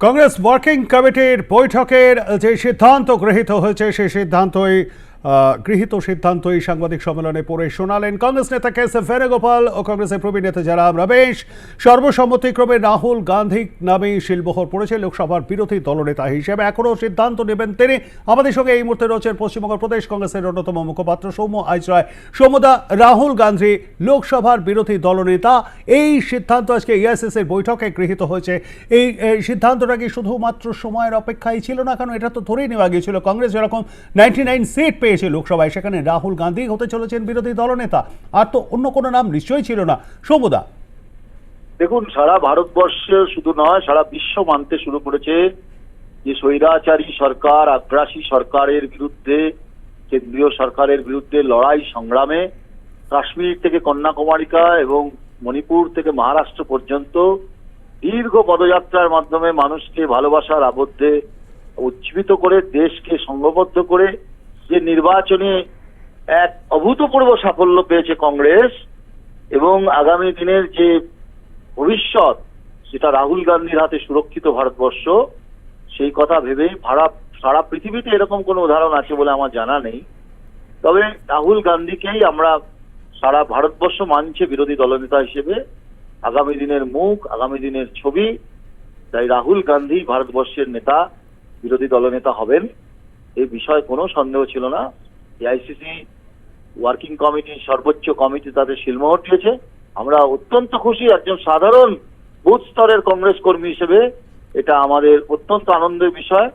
Congress working কমিটির বৈঠকের যে সিদ্ধান্ত গৃহীত হয়েছে সেই সিদ্ধান্তই আহ, সিদ্ধান্ত এই সাংবাদিক সম্মেলনে পড়ে শোনালেন কংগ্রেস নেতা কে এস এফ বেণুগোপাল ও কংগ্রেসের প্রবীণ নেতা জয়রাম রমেশ। সর্বসম্মতিক্রমে রাহুল গান্ধী নামে শিলবহর পড়েছে লোকসভার বিরোধী দলনেতা হিসেবে। এখনও সিদ্ধান্ত নেবেন তিনি। আমাদের সঙ্গে এই মুহূর্তে রয়েছেন পশ্চিমবঙ্গ প্রদেশ কংগ্রেসের অন্যতম মুখপাত্র সৌম্য আইচ রায় সৌম্যদা রাহুল গান্ধী লোকসভার বিরোধী দলনেতা। এই সিদ্ধান্ত আজকে ইএসএস এর বৈঠকে গৃহীত হয়েছে। এই সিদ্ধান্তটা কি শুধুমাত্র সময়ের অপেক্ষাই ছিল না কারণ এটা তো ধরেই নেওয়া গিয়েছিল। কংগ্রেস যেরকম নাইনটি নাইন সিট পেয়েছে লোকসভায় সেখানে রাহুল গান্ধী হতে চলেছেন বিরোধী দলনেতা। আর তো অন্য কোনো নাম নিশ্চয়ই ছিল না। সৌম্যদা। দেখুন, সারা ভারতবর্ষে শুধু নয়, সারা বিশ্ব মানতে শুরু করেছে যে স্বৈরাচারী সরকার, আগ্রাসী সরকারের বিরুদ্ধে, কেন্দ্রীয় সরকারের বিরুদ্ধে লড়াই সংগ্রামে কাশ্মীর থেকে কন্যাকুমারিকা এবং মণিপুর থেকে মহারাষ্ট্র পর্যন্ত দীর্ঘ পদযাত্রার মাধ্যমে মানুষকে ভালোবাসার আবদ্ধে উজ্জীবিত করে, দেশকে সংঘবদ্ধ করে যে নির্বাচনে এক অভূতপূর্ব সাফল্য পেয়েছে কংগ্রেস এবং আগামী দিনের যে ভবিষ্যৎ, সেটা রাহুল গান্ধীর হাতে সুরক্ষিত ভারতবর্ষ, সেই কথা ভেবেই ভাড়া সারা পৃথিবীতে এরকম কোনো উদাহরণ আছে বলে আমার জানা নেই। তবে রাহুল গান্ধীকেই আমরা সারা ভারতবর্ষ মানছে বিরোধী দলনেতা হিসেবে। আগামী দিনের মুখ, আগামী দিনের ছবি, তাই রাহুল গান্ধী ভারতবর্ষের নেতা, বিরোধী দলনেতা হবেন। এই বিষয়ে কোনো সন্দেহ ছিল না। এআইসিসি ওয়ার্কিং কমিটি সর্বোচ্চ কমিটি তাদের শিলমোহর দিয়েছে। আমরা অত্যন্ত খুশি, একজন সাধারণ বুথ স্তরের কংগ্রেস কর্মী হিসেবে এটা আমাদের অত্যন্ত আনন্দের বিষয়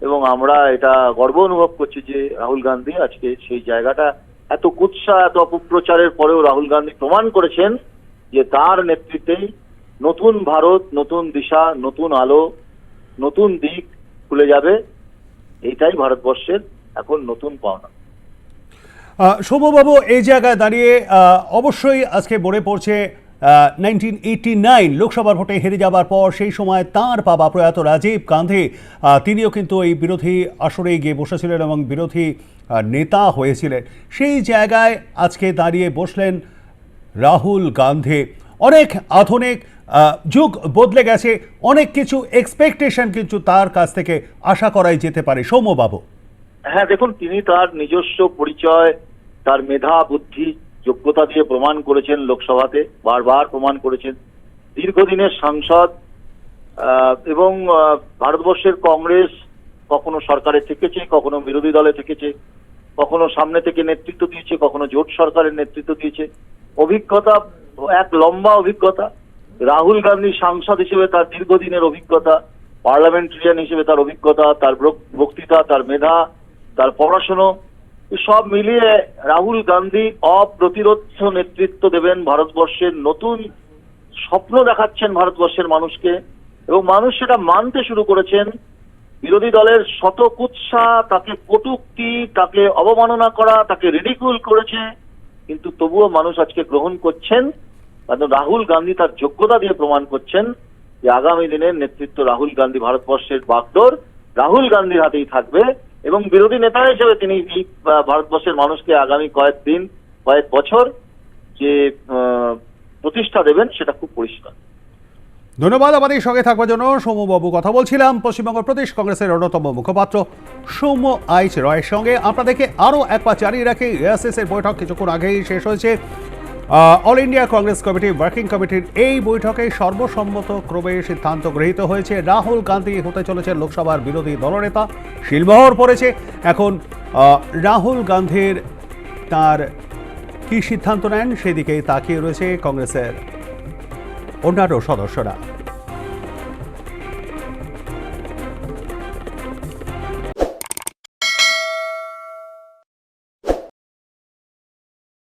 এবং আমরা এটা গর্ব অনুভব করছি যে রাহুল গান্ধী আজকে সেই জায়গাটা এত কুৎসা, এত অপপ্রচারের পরেও রাহুল গান্ধী প্রমাণ করেছেন যে তার নেতৃত্বেই নতুন ভারত, নতুন দিশা, নতুন আলো, নতুন দিক খুলে যাবে। এইটাই ভারতবর্ষের এখন নতুন পাওনা। সৌম্যবাবু, এই জায়গায় দাঁড়িয়ে অবশ্যই আজকে মনে পড়ছে নাইনটিন নাইন লোকসভার ভোটে হেরে যাবার পর সেই সময় তাঁর বাবা প্রয়াত রাজীব গান্ধী তিনিও কিন্তু এই বিরোধী আসরে গিয়ে বসেছিলেন এবং বিরোধী নেতা হয়েছিলেন। সেই জায়গায় আজকে দাঁড়িয়ে বসলেন রাহুল গান্ধী। অনেক আধুনিক যুগ বদলে গেছে, অনেক কিছু এক্সপেকটেশন কিন্তু তার কাছ থেকে আশা করাই যেতে পারে। সৌম্যবাবু। হ্যাঁ দেখুন, তিনি তার নিজস্ব পরিচয়, তার মেধা, বুদ্ধি, যোগ্যতা দিয়ে প্রমাণ করেছেন লোকসভাতে, বারবার প্রমাণ করেছেন। দীর্ঘদিনের সাংসদ এবং ভারতবর্ষের কংগ্রেস কখনো সরকারে থেকেছে, কখনো বিরোধী দলে থেকেছে, কখনো সামনে থেকে নেতৃত্ব দিয়েছে, কখনো জোট সরকারের নেতৃত্ব দিয়েছে। অভিজ্ঞতা, এক লম্বা অভিজ্ঞতা। রাহুল গান্ধী সাংসদ হিসেবে তার দীর্ঘদিনের অভিজ্ঞতা, পার্লামেন্টারিয়ান হিসেবে তার অভিজ্ঞতা, তার বক্তৃতা, তার মেধা, তার পড়াশুনো সব মিলিয়ে রাহুল গান্ধী অপ্রতিরোধ নেতৃত্ব দেবেন ভারতবর্ষের নতুন স্বপ্ন দেখাচ্ছেন ভারতবর্ষের মানুষকে এবং মানুষ সেটা মানতে শুরু করেছেন। বিরোধী দলের শত কুৎসা তাকে কটূক্তি, তাকে অবমাননা করা, তাকে রিডিকুল করেছে, কিন্তু তবুও মানুষ আজকে গ্রহণ করছেন। কারণ রাহুল গান্ধী তার যোগ্যতা দিয়ে প্রমাণ করছেন যে আগামী দিনের নেতৃত্ব রাহুল গান্ধী ভারতবর্ষের বাগদর রাহুল গান্ধীর হাতেই থাকবে এবং বিরোধী নেতা হিসেবে তিনি এই, ভারতবর্ষের মানুষকে আগামী কয়েকদিন কয়েক বছর যে প্রতিষ্ঠা দেবেন সেটা খুব পরিষ্কার। ধন্যবাদ আমাদের সঙ্গে থাকবার জন্য। সৌম্যবাবু কথা বলছিলাম। পশ্চিমবঙ্গ প্রদেশ কংগ্রেসের অন্যতম মুখপাত্র সৌম্য আইচ রয়ের সঙ্গে। আপনাদেরকে আরও একবার জানিয়ে রাখি এএসএস এর বৈঠক কিছুক্ষণ আগেই শেষ হয়েছে। All India Congress Committee, working কমিটির এই বৈঠকে সর্বসম্মত ক্রমে সিদ্ধান্ত গৃহীত হয়েছে। রাহুল গান্ধী হতে চলেছে লোকসভার বিরোধী দলনেতা, শিলমোহর পড়েছে। এখন রাহুল গান্ধীর তার কী সিদ্ধান্ত নেন, সেদিকেই তাকিয়ে রয়েছে কংগ্রেসের অন্যান্য সদস্যরা।